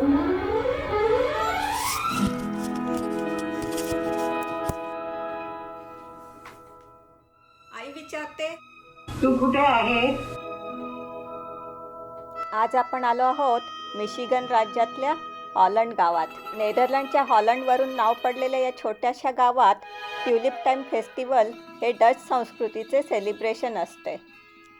आई विचारते तू कुठे आहे? आज आपण आलो आहोत मिशिगन राज्यातल्या हॉलंड गावात. नेदरलँडच्या हॉलंडवरून नाव पडलेल्या या छोट्याशा गावात ट्युलिप टाईम फेस्टिवल हे डच संस्कृतीचे सेलिब्रेशन असते.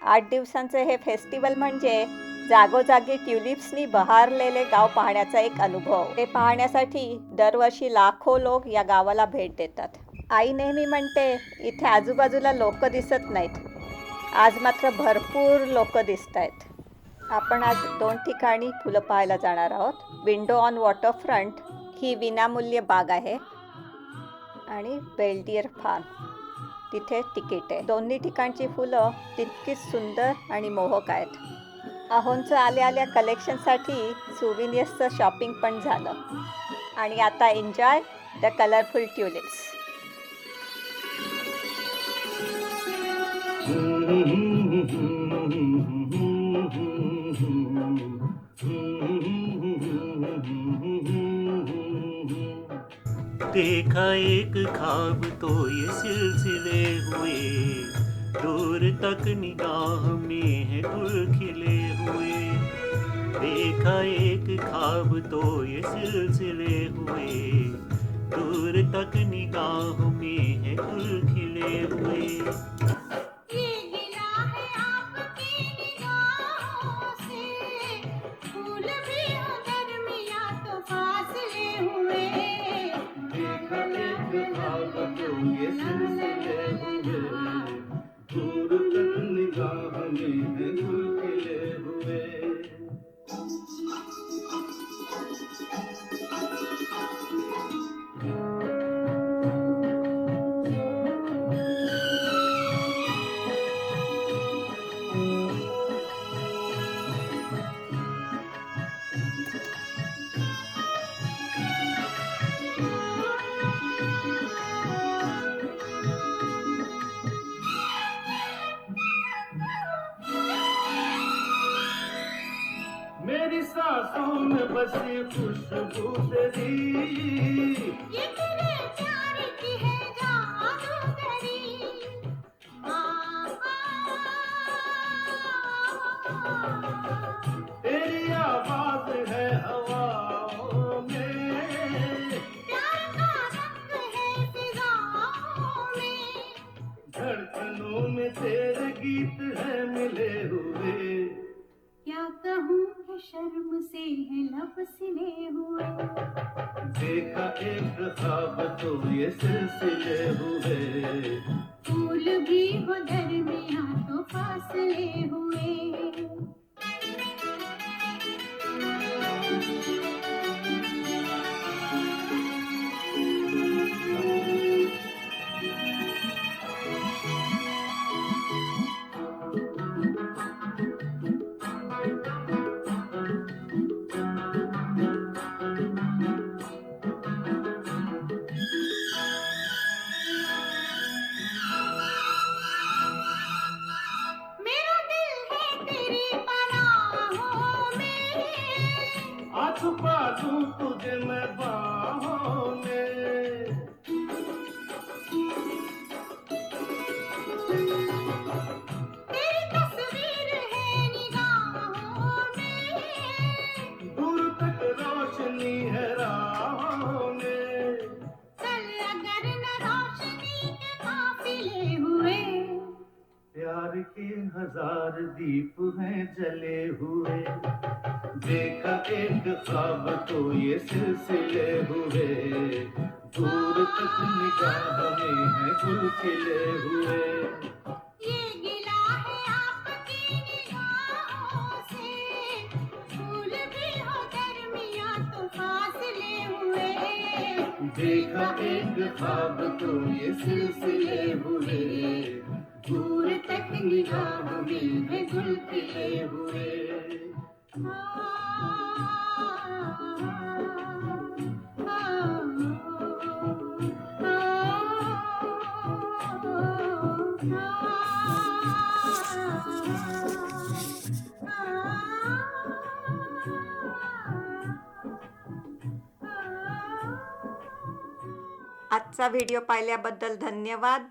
आठ दिवसांचे हे फेस्टिवल म्हणजे जागोजागी ट्युलिप्सनी बहारलेले गाव पाहण्याचा एक अनुभव. ते पाहण्यासाठी दरवर्षी लाखो लोक या गावाला भेट देतात. आई नेहमी म्हणते इथे आजूबाजूला लोक दिसत नाहीत. आज मात्र भरपूर लोक दिसत आहेत आपण आज दोन ठिकाणी फुलं पाहायला जाणार आहोत. विंडो ऑन वॉटरफ्रंट ही विनामूल्य बाग आहे आणि बेल्डियर फार्म. तिथे तिकीट आहे. दोन्ही ठिकाणची फुलं तितकीच सुंदर आणि मोहक आहेत. अहोंचं आल्या आल्या कलेक्शनसाठी सुविनियसचं शॉपिंग पण झालं. आणि आता एन्जॉय द कलरफुल ट्युलिप्स देखा एक खाब तो ये सिलसिले हुए। दूर तक निगाह में है गुल खिले हुए। देखा एक खाब तो ये सिलसिले हुए। दूर तक निगाह में है गुल खिले हुए। ये गिला है में बसी खुशबू तेरी शर्म से है लब सिले हुए। देखा एक ख्वाब तो ये सिलसिले हुए। फूल भी हो दरमिया तो फासले हुए। छुपा दूँ तुझे मैं बाहों में। है दूर तक रोशनी है राहों में। अगर न रोशनी के काफिले हुए। प्यार के हज़ार दीप हैं जले हुए। देखा एक ख्वाब तो ये सिलसिले हुए। दूर तक निगाह में है गुल खिले हुए। ये गिला है आपकी निगाहों से। फूल भी हो दरमिया तो फासले हुए। देखा एक ख्वाब तो ये सिलसिले हुए। दूर तक निगाह में है गुल खिले हुए। आजचा व्हिडिओ पाहिल्याबद्दल धन्यवाद.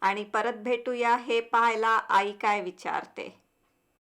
आणि परत भेटूया हे पाहायला आई काय विचारते.